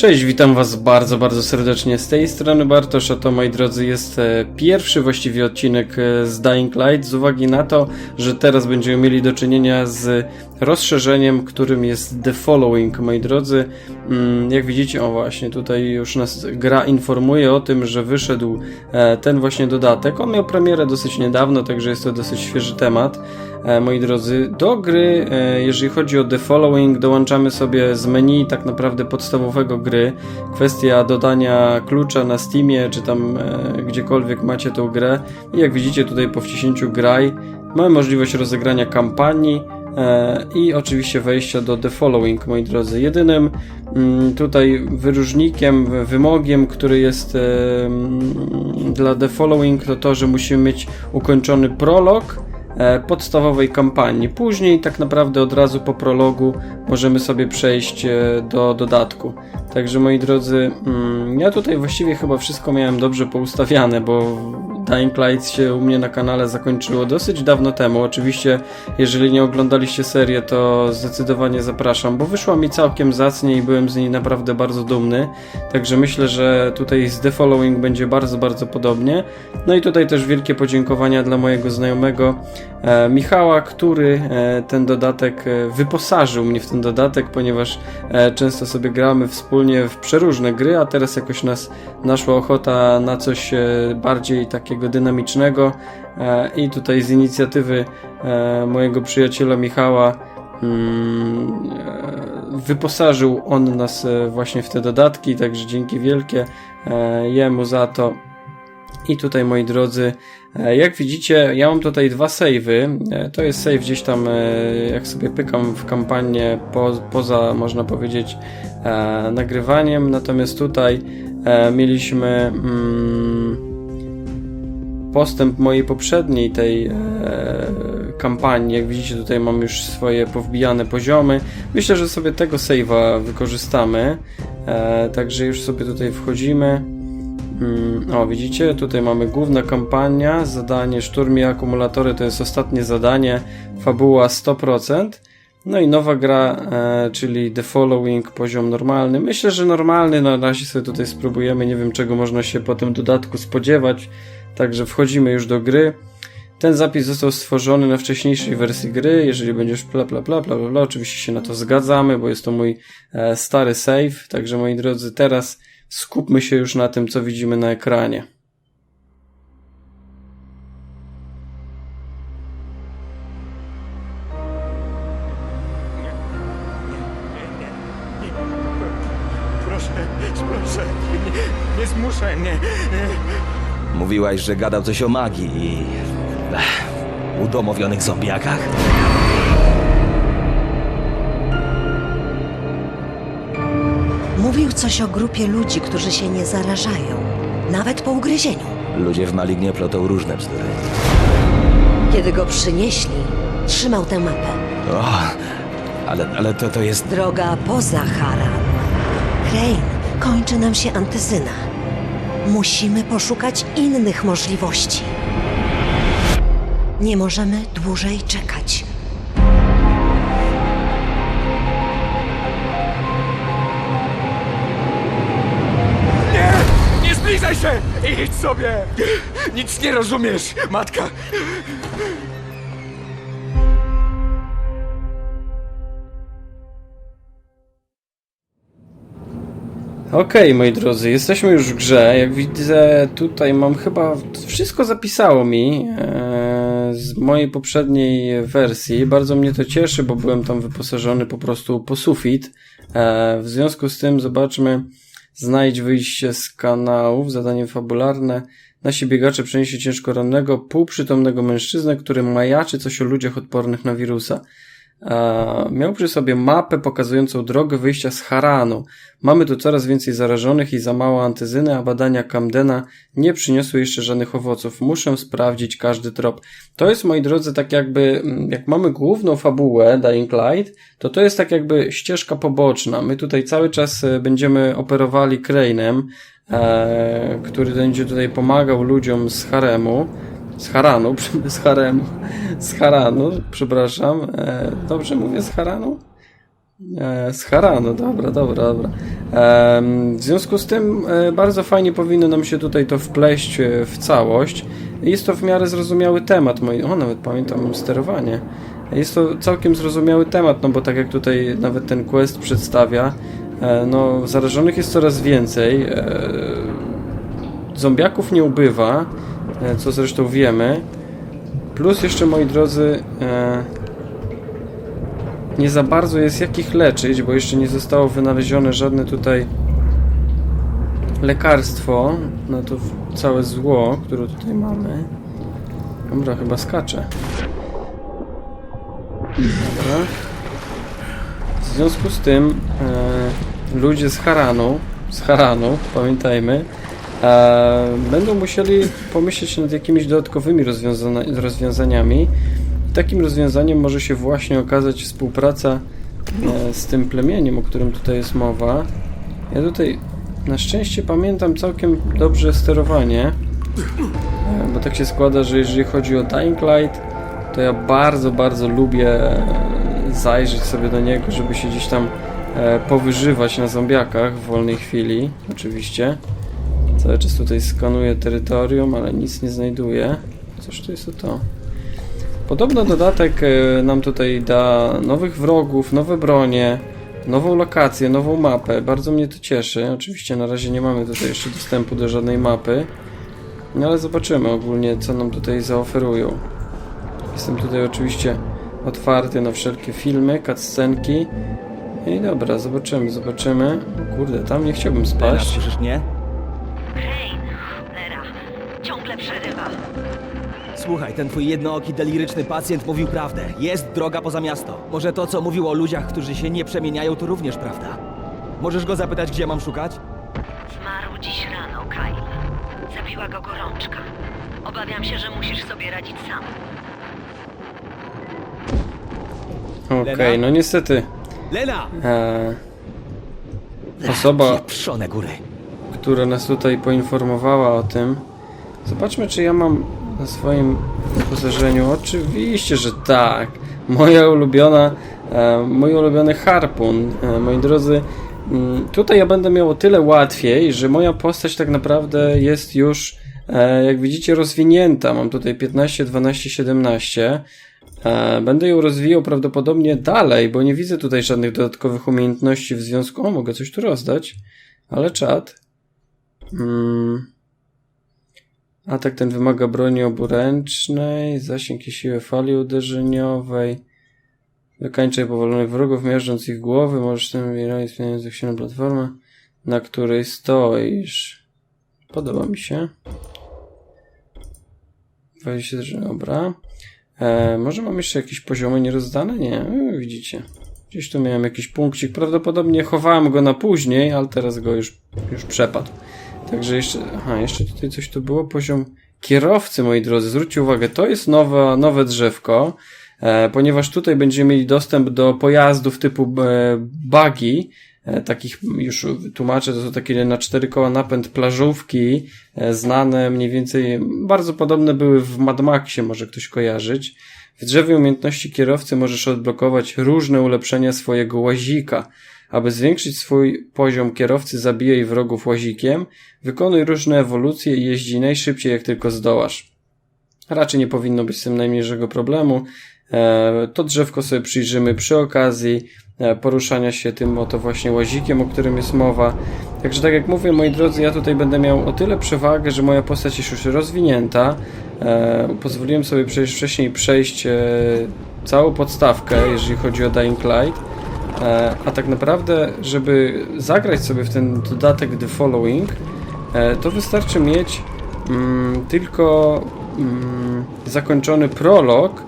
Cześć, witam was bardzo, bardzo serdecznie. Z tej strony Bartosz, a to moi drodzy jest e, pierwszy właściwie odcinek e, z Dying Light z uwagi na to, że teraz będziemy mieli do czynienia z rozszerzeniem, którym jest The Following, moi drodzy. Mm, Jak widzicie, o właśnie, tutaj już nas gra informuje o tym, że wyszedł e, ten właśnie dodatek. On miał premierę dosyć niedawno, także jest to dosyć świeży temat. E, moi drodzy, do gry, e, jeżeli chodzi o The Following, dołączamy sobie z menu tak naprawdę podstawowego gry. Kwestia dodania klucza na Steamie, czy tam e, gdziekolwiek macie tą grę. I jak widzicie tutaj po wciśnięciu graj, mamy możliwość rozegrania kampanii, i oczywiście wejścia do The Following, moi drodzy. Jedynym mm, tutaj wyróżnikiem, wymogiem, który jest mm, dla The Following, to to, że musimy mieć ukończony prolog podstawowej kampanii. Później, tak naprawdę od razu po prologu, możemy sobie przejść e, do dodatku. Także moi drodzy, mm, ja tutaj właściwie chyba wszystko miałem dobrze poustawiane, bo Dying Light się u mnie na kanale zakończyło dosyć dawno temu. Oczywiście, jeżeli nie oglądaliście serię, to zdecydowanie zapraszam, bo wyszła mi całkiem zacnie i byłem z niej naprawdę bardzo dumny. Także myślę, że tutaj z The Following będzie bardzo, bardzo podobnie. No i tutaj też wielkie podziękowania dla mojego znajomego e, Michała, który e, ten dodatek e, wyposażył mnie w ten dodatek, ponieważ e, często sobie gramy wspólnie w przeróżne gry, a teraz jakoś nas naszła ochota na coś e, bardziej takiego dynamicznego e, i tutaj z inicjatywy e, mojego przyjaciela Michała mm, e, wyposażył on nas właśnie w te dodatki, także dzięki wielkie jemu za to. I tutaj moi drodzy, jak widzicie, ja mam tutaj dwa savey. To jest save gdzieś tam, jak sobie pykam w kampanię po, poza, można powiedzieć, nagrywaniem. Natomiast tutaj mieliśmy mm, postęp mojej poprzedniej tej e, kampanii. Jak widzicie, tutaj mam już swoje powbijane poziomy. Myślę, że sobie tego save'a wykorzystamy. E, także już sobie tutaj wchodzimy. Mm, O, widzicie, tutaj mamy główna kampania, zadanie szturmie akumulatory, to jest ostatnie zadanie, fabuła 100%. No i nowa gra, e, czyli The Following, poziom normalny. Myślę, że normalny, na razie sobie tutaj spróbujemy, nie wiem czego można się po tym dodatku spodziewać. Także wchodzimy już do gry. Ten zapis został stworzony na wcześniejszej wersji gry. Jeżeli będziesz bla bla bla bla bla, oczywiście się na to zgadzamy, bo jest to mój e, stary save. Także moi drodzy, teraz skupmy się już na tym, co widzimy na ekranie. Mówiłaś, że gadał coś o magii i... Ech, udomowionych zombiakach? Mówił coś o grupie ludzi, którzy się nie zarażają, nawet po ugryzieniu. Ludzie w Malignie plotą różne bzdury. Kiedy go przynieśli, trzymał tę mapę. O, ale, ale to, to jest... Droga poza Haran. Crane, kończy nam się antyzyna. Musimy poszukać innych możliwości. Nie możemy dłużej czekać. nie, nie zbliżaj się! Idź sobie! Nic nie rozumiesz, matka. Okej, moi drodzy, jesteśmy już w grze. Jak widzę, tutaj mam chyba wszystko zapisało mi e, z mojej poprzedniej wersji. Bardzo mnie to cieszy, bo byłem tam wyposażony po prostu po sufit. E, w związku z tym zobaczmy, znajdź wyjście z kanałów, zadanie fabularne. Nasi biegacze przenieśli ciężko rannego, półprzytomnego mężczyznę, który majaczy coś o ludziach odpornych na wirusa. E, miał przy sobie mapę pokazującą drogę wyjścia z Haranu. Mamy tu coraz więcej zarażonych i za mało antyzyny, a badania Camdena nie przyniosły jeszcze żadnych owoców. Muszę sprawdzić każdy trop. To jest, moi drodzy, tak jakby, mm, jak mamy główną fabułę Dying Light, to to jest tak jakby ścieżka poboczna. My tutaj cały czas e, będziemy operowali Crane'em, e, który będzie tutaj pomagał ludziom z haremu. Z Haranu, z Haremu, z Haranu, przepraszam. E, dobrze mówię z Haranu? E, z Haranu, dobra, dobra, dobra. Em, w związku z tym e, bardzo fajnie powinno nam się tutaj to wpleść e, w całość. Jest to w miarę zrozumiały temat. Moi... O, nawet pamiętam sterowanie. Jest to całkiem zrozumiały temat, no bo tak jak tutaj nawet ten quest przedstawia, e, no zarażonych jest coraz więcej. E, zombiaków nie ubywa, e, co zresztą wiemy. Plus jeszcze, moi drodzy, e, nie za bardzo jest jak ich leczyć, bo jeszcze nie zostało wynalezione żadne tutaj lekarstwo na to całe zło, które tutaj mamy. Dobra, chyba skacze. Dobra. W związku z tym e, ludzie z Haranu, z Haranu, pamiętajmy, e, będą musieli pomyśleć nad jakimiś dodatkowymi rozwiązaniami. Takim rozwiązaniem może się właśnie okazać współpraca e, z tym plemieniem, o którym tutaj jest mowa. Ja tutaj na szczęście pamiętam całkiem dobrze sterowanie, e, bo tak się składa, że jeżeli chodzi o Dying Light, to ja bardzo, bardzo lubię e, zajrzeć sobie do niego, żeby się gdzieś tam e, powyżywać na zombiakach w wolnej chwili, oczywiście. Cały czas tutaj skanuję terytorium, ale nic nie znajduję. Cóż to jest to to? Podobno dodatek e, nam tutaj da nowych wrogów, nowe bronie, nową lokację, nową mapę. Bardzo mnie to cieszy. Oczywiście na razie nie mamy tutaj jeszcze dostępu do żadnej mapy. No ale zobaczymy ogólnie, co nam tutaj zaoferują. Jestem tutaj oczywiście otwarty na wszelkie filmy, cutscenki. I dobra, zobaczymy, zobaczymy. O kurde, tam nie chciałbym spaść. słyszysz mnie? Słuchaj, ten twój jednooki, deliryczny pacjent mówił prawdę. Jest droga poza miasto. Może to, co mówił o ludziach, którzy się nie przemieniają, to również prawda. Możesz go zapytać, gdzie mam szukać? Zmarł dziś rano, Kyle. Zabiła go gorączka. Obawiam się, że musisz sobie radzić sam. Okej, Lena? no niestety. Lena! E, osoba, Pieprzone góry. która nas tutaj poinformowała o tym. Zobaczmy, czy ja mam na swoim wyposażeniu. Oczywiście, że tak. Moja ulubiona, e, mój ulubiony harpun. E, moi drodzy, mm, tutaj ja będę miał o tyle łatwiej, że moja postać tak naprawdę jest już, e, jak widzicie, rozwinięta. Mam tutaj 15, 12, 17. E, Będę ją rozwijał prawdopodobnie dalej, bo nie widzę tutaj żadnych dodatkowych umiejętności w związku. O, mogę coś tu rozdać, ale czat. Mm. Atak ten wymaga broni oburęcznej, zasięg i siłę fali uderzeniowej. Wykańczaj powolonych wrogów, miażdżąc ich głowy. Możesz tym wybierać zmieniających się na platformę, na której stoisz. Podoba mi się. 23, dobra. E, może mam jeszcze jakieś poziomy nierozdane? Nie, widzicie. Gdzieś tu miałem jakiś punkcik. Prawdopodobnie chowałem go na później, ale teraz go już, już przepadł. Także jeszcze, aha, jeszcze tutaj coś tu było. Poziom kierowcy, moi drodzy. Zwróćcie uwagę, to jest nowe, nowe drzewko, e, ponieważ tutaj będziemy mieli dostęp do pojazdów typu e, buggy, e, takich już tłumaczę, to są takie na cztery koła napęd plażówki, e, znane mniej więcej, bardzo podobne były w Mad Maxie, może ktoś kojarzyć. W drzewie umiejętności kierowcy możesz odblokować różne ulepszenia swojego łazika. Aby zwiększyć swój poziom kierowcy, zabijaj wrogów łazikiem, wykonuj różne ewolucje i jeździ najszybciej jak tylko zdołasz. Raczej nie powinno być z tym najmniejszego problemu. E, To drzewko sobie przyjrzymy przy okazji e, poruszania się tym oto właśnie łazikiem, o którym jest mowa. Także tak jak mówię, moi drodzy, ja tutaj będę miał o tyle przewagę, że moja postać jest już rozwinięta. E, Pozwoliłem sobie przejść, wcześniej przejść całą podstawkę, jeżeli chodzi o Dying Light. E, A tak naprawdę, żeby zagrać sobie w ten dodatek The Following, e, to wystarczy mieć mm, tylko mm, zakończony prolog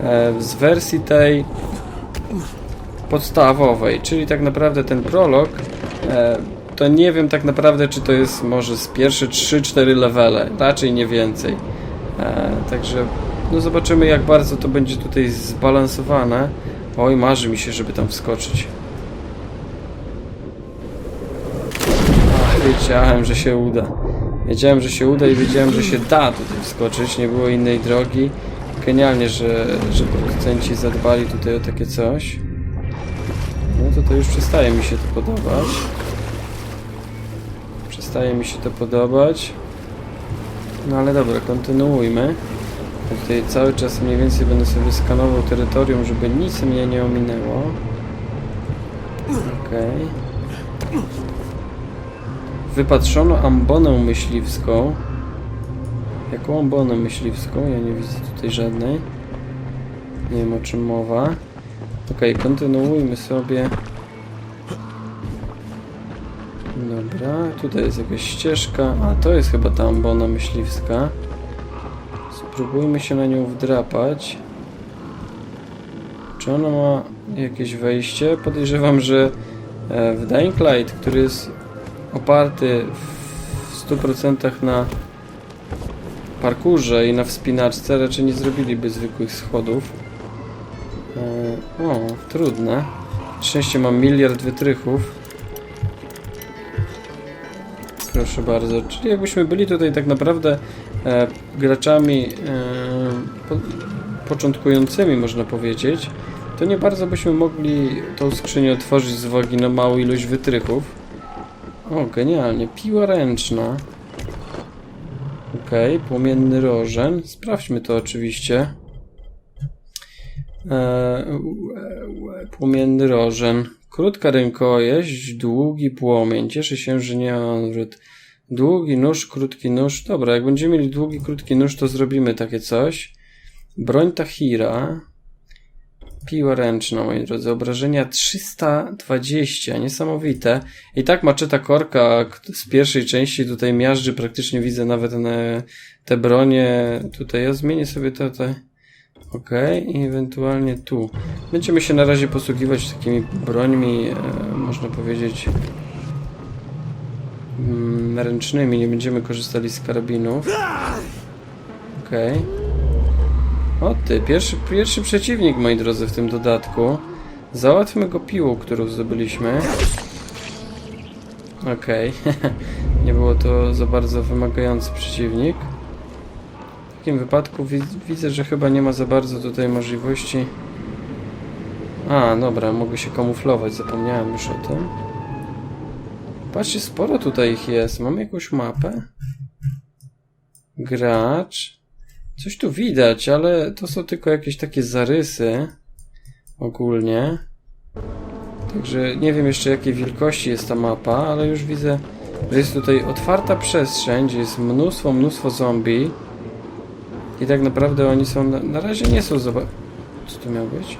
e, z wersji tej podstawowej, czyli tak naprawdę ten prolog to nie wiem tak naprawdę czy to jest może z pierwsze 3-4 levele, raczej nie więcej. Także no zobaczymy jak bardzo to będzie tutaj zbalansowane. Oj, marzy mi się, żeby tam wskoczyć. Ach, wiedziałem, że się uda. Wiedziałem, że się uda i wiedziałem, że się da tutaj wskoczyć. Nie było innej drogi. Genialnie, że, że producenci zadbali tutaj o takie coś. No to to już przestaje mi się to podobać. Przestaje mi się to podobać. No ale dobra, kontynuujmy. Tutaj cały czas mniej więcej będę sobie skanował terytorium, żeby nic mnie nie ominęło. Okej. Wypatrzono ambonę myśliwską. Jaką ambonę myśliwską? Ja nie widzę tutaj żadnej. Nie wiem o czym mowa. Okej, kontynuujmy sobie. Dobra, tutaj jest jakaś ścieżka. A, to jest chyba ta ambona myśliwska. Spróbujmy się na nią wdrapać. Czy ona ma jakieś wejście? Podejrzewam, że e, w Dying Light, który jest oparty w 100% na parkurze i na wspinaczce, raczej nie zrobiliby zwykłych schodów. E, O, trudne. Szczęście mam miliard wytrychów. Proszę bardzo. Czyli jakbyśmy byli tutaj tak naprawdę e, graczami e, po, początkującymi, można powiedzieć, to nie bardzo byśmy mogli tą skrzynię otworzyć z uwagi na małą ilość wytrychów. O, genialnie. Piła ręczna. Okej, płomienny rożen. Sprawdźmy to oczywiście. Eee, łe- płomienny rożen. Krótka rękojeść, długi płomień. Cieszę się, że nie mam odwrót. Długi nóż, krótki nóż. Dobra, jak będziemy mieli długi, krótki nóż, to zrobimy takie coś. Broń Tahira. Piła ręczna, moi drodzy. Obrażenia 320. Niesamowite. I tak maczeta korka z pierwszej części tutaj miażdży. Praktycznie widzę nawet na te bronie. Tutaj ja zmienię sobie to tutaj. Ok, i ewentualnie tu. Będziemy się na razie posługiwać takimi brońmi, e, można powiedzieć, mm, ręcznymi. Nie będziemy korzystali z karabinów. Okej. O ty, pierwszy, pierwszy przeciwnik, moi drodzy, w tym dodatku. Załatwmy go piłą, którą zdobyliśmy. Okej. Nie było to za bardzo wymagający przeciwnik. W takim wypadku wi widzę, że chyba nie ma za bardzo tutaj możliwości. A, dobra, mogę się kamuflować, zapomniałem już o tym. Patrzcie, sporo tutaj ich jest. Mam jakąś mapę? Gracz. Coś tu widać, ale to są tylko jakieś takie zarysy. Ogólnie. Także nie wiem jeszcze jakiej wielkości jest ta mapa, ale już widzę, że jest tutaj otwarta przestrzeń, gdzie jest mnóstwo, mnóstwo zombie. I tak naprawdę oni są, na, na razie nie są. Co to miał być?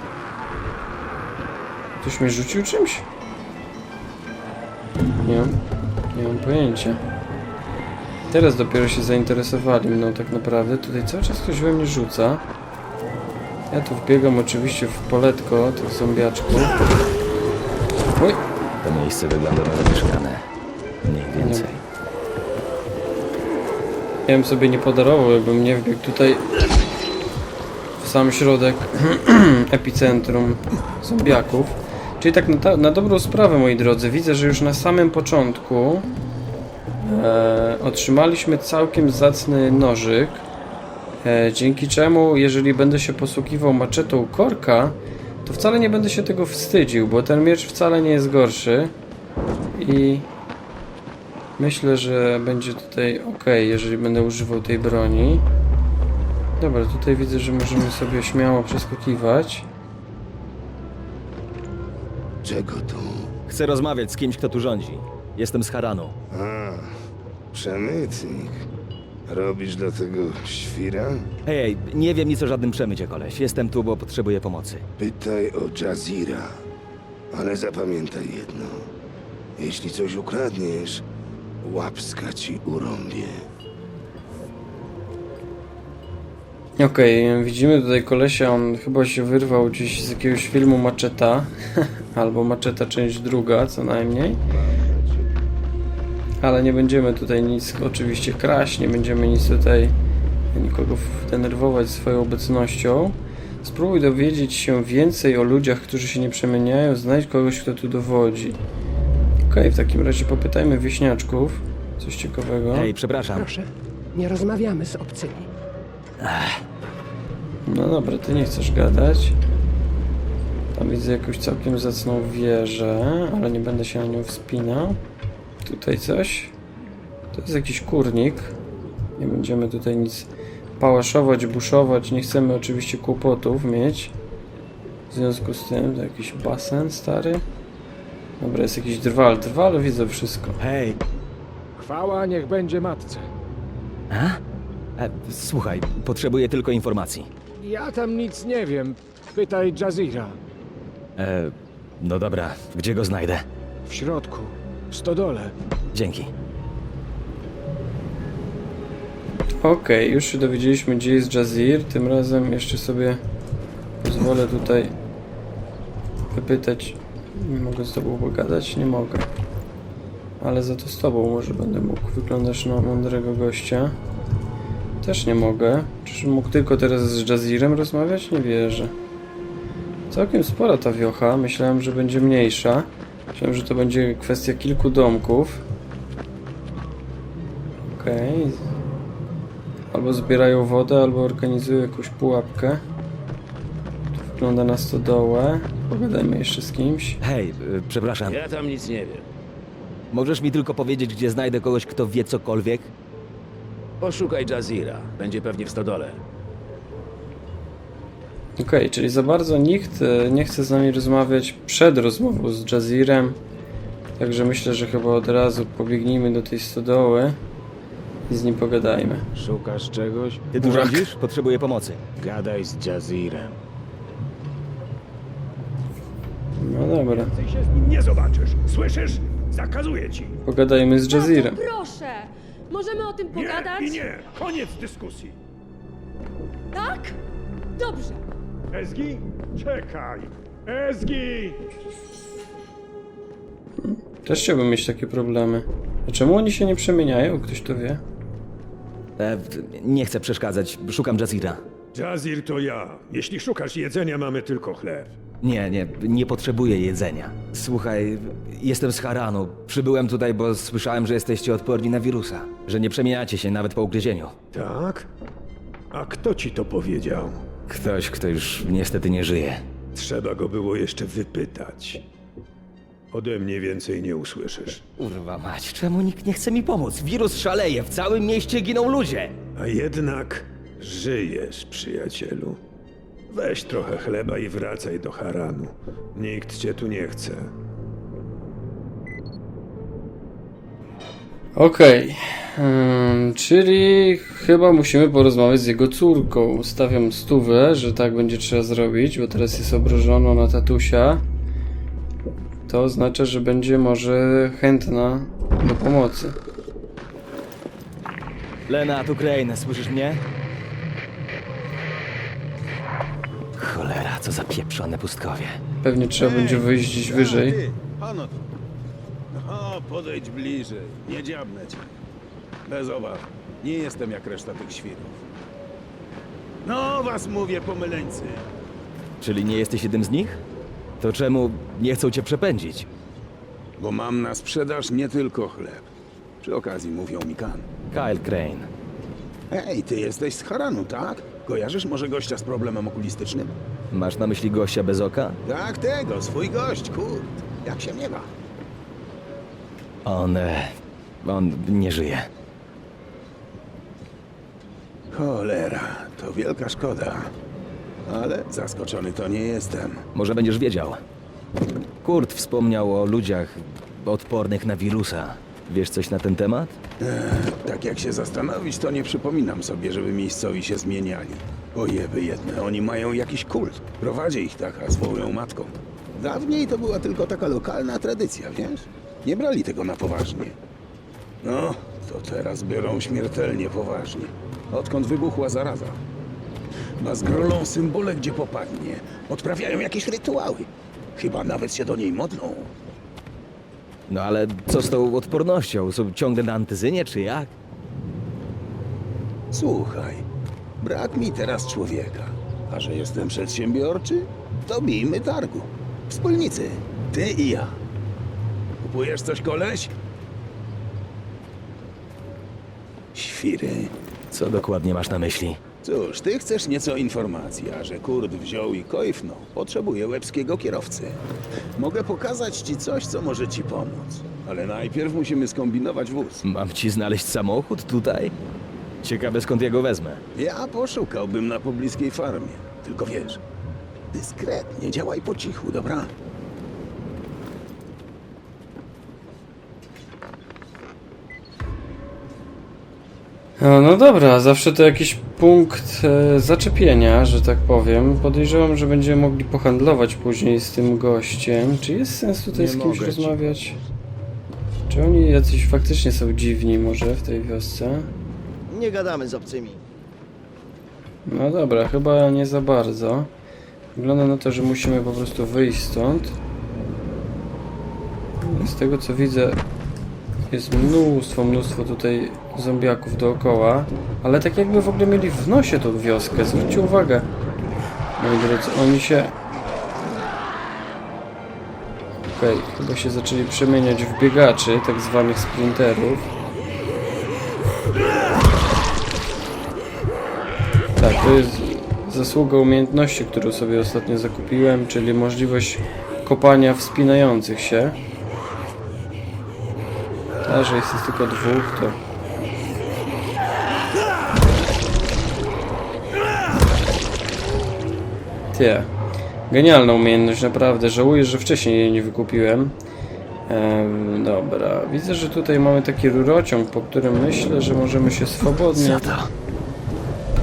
Ktoś mnie rzucił czymś? Nie mam, nie mam pojęcia. Teraz dopiero się zainteresowali mną tak naprawdę. Tutaj cały czas ktoś we mnie rzuca. Ja tu wbiegam oczywiście w poletko tych zombiaczków. Oj, To miejsce wygląda na zamieszkane. Mniej więcej. Ja bym sobie nie podarował, jakbym nie wbiegł tutaj w sam środek epicentrum zombiaków. Czyli tak na, na dobrą sprawę, moi drodzy, widzę, że już na samym początku e, otrzymaliśmy całkiem zacny nożyk, e, dzięki czemu, jeżeli będę się posługiwał maczetą korka, to wcale nie będę się tego wstydził, bo ten miecz wcale nie jest gorszy i Myślę, że będzie tutaj ok, jeżeli będę używał tej broni. Dobra, tutaj widzę, że możemy sobie śmiało przeskakiwać. Czego tu? Chcę rozmawiać z kimś, kto tu rządzi. Jestem z Haranu. A, przemytnik. Robisz do tego świra? Hej, hej, nie wiem nic o żadnym przemycie, koleś. Jestem tu, bo potrzebuję pomocy. Pytaj o Jazira. Ale zapamiętaj jedno. Jeśli coś ukradniesz, łapska ci urąbie. Okej, widzimy tutaj kolesia, on chyba się wyrwał gdzieś z jakiegoś filmu Macheta, albo Macheta część druga co najmniej. Ale nie będziemy tutaj nic oczywiście kraść, nie będziemy nic tutaj nikogo denerwować swoją obecnością. Spróbuj dowiedzieć się więcej o ludziach, którzy się nie przemieniają, znajdź kogoś, kto tu dowodzi. Okej, w takim razie popytajmy wieśniaczków. Coś ciekawego. Hej, przepraszam. Proszę, nie rozmawiamy z obcymi. No dobra, ty nie chcesz gadać. Tam widzę jakąś całkiem zacną wieżę, ale nie będę się na nią wspinał. Tutaj coś. To jest jakiś kurnik. Nie będziemy tutaj nic pałaszować, buszować. Nie chcemy oczywiście kłopotów mieć. W związku z tym, to jakiś basen stary. Dobra, jest jakiś drwal. Drwal widzę wszystko. Hej, Chwała niech będzie matce. a? E, słuchaj, potrzebuję tylko informacji. Ja tam nic nie wiem. Pytaj Jazira. E, no dobra, gdzie go znajdę? W środku. W stodole. Dzięki. Okej, już się dowiedzieliśmy, gdzie jest Jazir. Tym razem jeszcze sobie pozwolę tutaj wypytać. Nie mogę z tobą pogadać? Nie mogę. Ale za to z tobą może będę mógł. Wyglądasz na mądrego gościa. Też nie mogę. Czyżbym mógł tylko teraz z Jazirem rozmawiać? Nie wierzę. Całkiem spora ta wiocha. Myślałem, że będzie mniejsza. Myślałem, że to będzie kwestia kilku domków. Okej. Albo zbierają wodę, albo organizują jakąś pułapkę. Tu wygląda na stodołę. Pogadajmy jeszcze z kimś. Hej, e, przepraszam. Ja tam nic nie wiem. Możesz mi tylko powiedzieć, gdzie znajdę kogoś, kto wie cokolwiek? Poszukaj Jazira. Będzie pewnie w stodole. Okej, czyli za bardzo nikt e, nie chce z nami rozmawiać przed rozmową z Jazirem. Także myślę, że chyba od razu pobiegnijmy do tej stodoły i z nim pogadajmy. Szukasz czegoś? Ty tu rządzisz? Potrzebuję pomocy. Gadaj z Jazirem. No dobra, Ty się z nim nie zobaczysz. Słyszysz? Zakazuję ci. pogadajmy z Jazirem. Tato, proszę! Możemy o tym pogadać? Nie i nie. Koniec dyskusji. Tak? Dobrze. Ezgi? Czekaj. Ezgi! Też chciałbym mieć takie problemy. A czemu oni się nie przemieniają? Ktoś to wie? E, nie chcę przeszkadzać, szukam Jazira. Jazir to ja. Jeśli szukasz jedzenia, mamy tylko chleb. Nie, nie, nie potrzebuję jedzenia. Słuchaj, jestem z Haranu. Przybyłem tutaj, bo słyszałem, że jesteście odporni na wirusa. Że nie przemieniacie się nawet po ugryzieniu. Tak? A kto ci to powiedział? Ktoś, kto już niestety nie żyje. Trzeba go było jeszcze wypytać. Ode mnie więcej nie usłyszysz. Kurwa mać, czemu nikt nie chce mi pomóc? Wirus szaleje, w całym mieście giną ludzie. A jednak żyjesz, przyjacielu. Weź trochę chleba i wracaj do Haranu. Nikt cię tu nie chce. Okej, Ym, czyli chyba musimy porozmawiać z jego córką. Stawiam stówę, że tak będzie trzeba zrobić, bo teraz jest obrażona na tatusia. To oznacza, że będzie może chętna do pomocy. Lena, tu Crane, słyszysz mnie? Co za pieprzone pustkowie. Pewnie trzeba będzie wyjść gdzieś wyżej. Ano tu. O, podejdź bliżej. Nie dziabnę cię. Bez obaw. Nie jestem jak reszta tych świrów. No, was mówię, pomyleńcy. Czyli nie jesteś jednym z nich? To czemu nie chcą cię przepędzić? Bo mam na sprzedaż nie tylko chleb. Przy okazji mówią mi kan. Kyle Crane. Ej, ty jesteś z Haranu, tak? Kojarzysz może gościa z problemem okulistycznym? Masz na myśli gościa bez oka? Tak, tego, swój gość, kurt. Jak się miewa? On... E, on nie żyje. Cholera, to wielka szkoda. Ale zaskoczony to nie jestem. Może będziesz wiedział. Kurt wspomniał o ludziach odpornych na wirusa. Wiesz coś na ten temat? Tak jak się zastanowić, to nie przypominam sobie, żeby miejscowi się zmieniali. Ojeby jedne, oni mają jakiś kult. Prowadzi ich taka, zwołują matką. Dawniej to była tylko taka lokalna tradycja, wiesz? Nie brali tego na poważnie. No, to teraz biorą śmiertelnie poważnie. Odkąd wybuchła zaraza. Ma zgrolą symbole, gdzie popadnie. Odprawiają jakieś rytuały. Chyba nawet się do niej modlą. No ale co z tą odpornością? Są ciągle na antyzynie, czy jak? Słuchaj, brak mi teraz człowieka. A że jestem przedsiębiorczy, to bijmy targu. Wspólnicy, ty i ja. Kupujesz coś, koleś? Świry. Co dokładnie masz na myśli? Cóż, ty chcesz nieco informacji, a że kurd wziął i kojfnął, potrzebuje łebskiego kierowcy. Mogę pokazać ci coś, co może ci pomóc. Ale najpierw musimy skombinować wóz. Mam ci znaleźć samochód tutaj? Ciekawe skąd ja go wezmę. Ja poszukałbym na pobliskiej farmie. Tylko wiesz, dyskretnie, działaj po cichu, dobra? No, no dobra, zawsze to jakiś punkt e, zaczepienia, że tak powiem. Podejrzewam, że będziemy mogli pohandlować później z tym gościem. Czy jest sens tutaj Nie z kimś mogę ci rozmawiać? Czy oni jacyś faktycznie są dziwni może w tej wiosce? Nie gadamy z obcymi. No dobra, chyba nie za bardzo. Wygląda na to, że musimy po prostu wyjść stąd. Z tego co widzę, jest mnóstwo, mnóstwo tutaj zombiaków dookoła. Ale tak jakby w ogóle mieli w nosie tą wioskę. Zwróćcie uwagę, moi drodzy, oni się... Okej, chyba się zaczęli przemieniać w biegaczy, tak zwanych sprinterów. Tak, to jest zasługa umiejętności, którą sobie ostatnio zakupiłem, czyli możliwość kopania wspinających się. A że jest tylko dwóch, to... Tie. Genialna umiejętność, naprawdę. Żałuję, że wcześniej jej nie wykupiłem. Em, dobra, widzę, że tutaj mamy taki rurociąg, po którym myślę, że możemy się swobodnie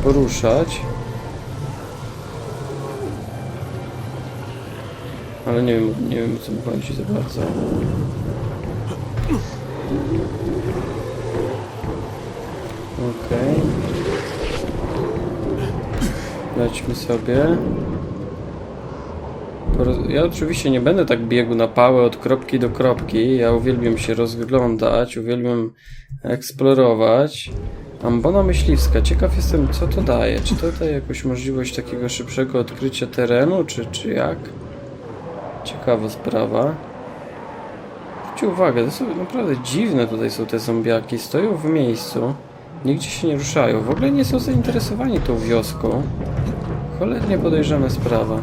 poruszać. Ale nie wiem, nie wiem co mi chodzi za bardzo. Okej. Lećmy sobie. Ja oczywiście nie będę tak biegł na pałę od kropki do kropki. Ja uwielbiam się rozglądać, uwielbiam eksplorować. Ambona myśliwska. Ciekaw jestem, co to daje. Czy to daje jakąś możliwość takiego szybszego odkrycia terenu, czy, czy jak? Ciekawa sprawa. Zwróćcie uwagę, to są naprawdę dziwne tutaj są te zombiaki. Stoją w miejscu, nigdzie się nie ruszają. W ogóle nie są zainteresowani tą wioską. Cholernie podejrzana sprawa.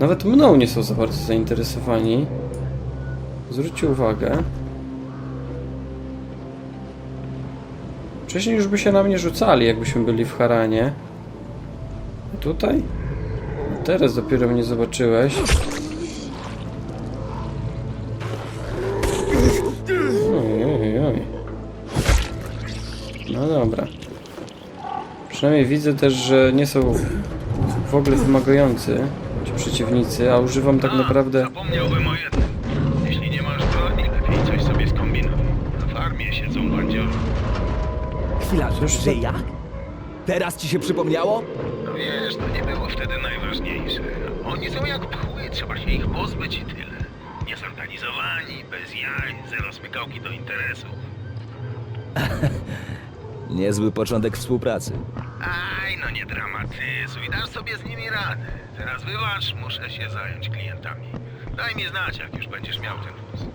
Nawet mną nie są za bardzo zainteresowani. Zwróćcie uwagę. Wcześniej już by się na mnie rzucali, jakbyśmy byli w Haranie. A tutaj? Teraz dopiero mnie zobaczyłeś. Przynajmniej widzę też, że nie są w ogóle wymagający ci przeciwnicy, a używam tak naprawdę... Zapomniałbym o jednym. Jeśli nie masz broni, lepiej coś sobie skombinuj. Na farmie siedzą bandziory. Chwila, że, jak? Teraz ci się przypomniało? No wiesz, to nie było wtedy najważniejsze. Oni są jak pchły, trzeba się ich pozbyć i tyle. Niezorganizowani, bez jaj, zero smykałki do interesów. Niezły początek współpracy. Aj, no nie dramatyzuj, dasz sobie z nimi radę. Teraz wybacz, muszę się zająć klientami. Daj mi znać, jak już będziesz miał ten wóz.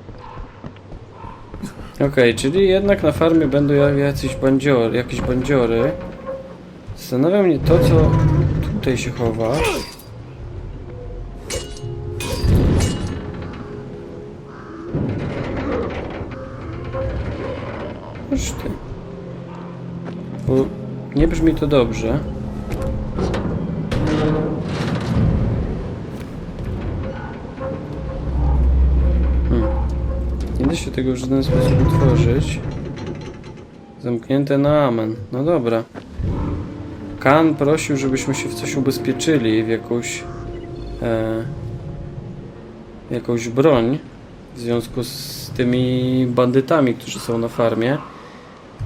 Okej, czyli jednak na farmie będą jacyś bandziory, jakieś bandziory. Zastanawia mnie to, co tutaj się chowa. Noż ty. Bo nie brzmi to dobrze. Nie da się tego w żaden sposób utworzyć. Zamknięte na amen. No dobra. Kan prosił, żebyśmy się w coś ubezpieczyli, w jakąś... E, jakąś broń. W związku z tymi bandytami, którzy są na farmie.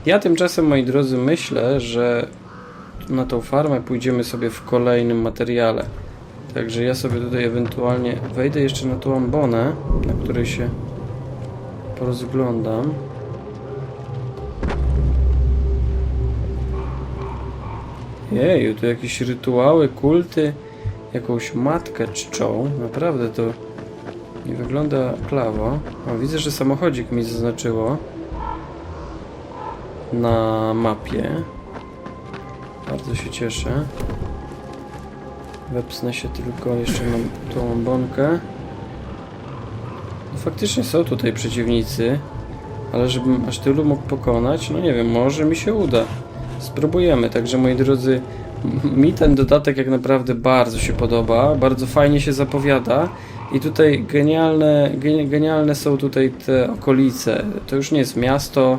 Ja tymczasem, moi drodzy, myślę, że na tą farmę pójdziemy sobie w kolejnym materiale. Także ja sobie tutaj ewentualnie wejdę jeszcze na tą ambonę, na której się porozglądam. Jeju, tu jakieś rytuały, kulty, jakąś matkę czczą. Naprawdę to nie wygląda klawo. O, widzę, że samochodzik mi zaznaczyło na mapie. Bardzo się cieszę. Wepsnę się tylko jeszcze na tą ambonkę. No, faktycznie są tutaj przeciwnicy, ale żebym aż tylu mógł pokonać, no nie wiem, może mi się uda. Spróbujemy, także moi drodzy, mi ten dodatek jak naprawdę bardzo się podoba, bardzo fajnie się zapowiada i tutaj genialne, geni- genialne są tutaj te okolice. To już nie jest miasto,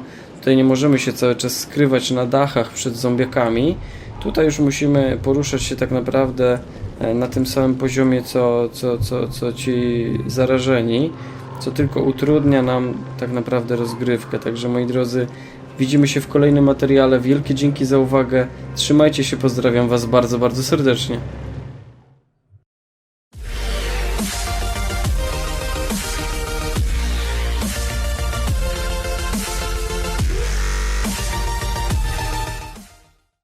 tutaj nie możemy się cały czas skrywać na dachach przed zombiakami. Tutaj już musimy poruszać się tak naprawdę e, na tym samym poziomie, co, co, co, co ci zarażeni, co tylko utrudnia nam tak naprawdę rozgrywkę. Także moi drodzy, widzimy się w kolejnym materiale. Wielkie dzięki za uwagę. Trzymajcie się, pozdrawiam Was bardzo, bardzo serdecznie.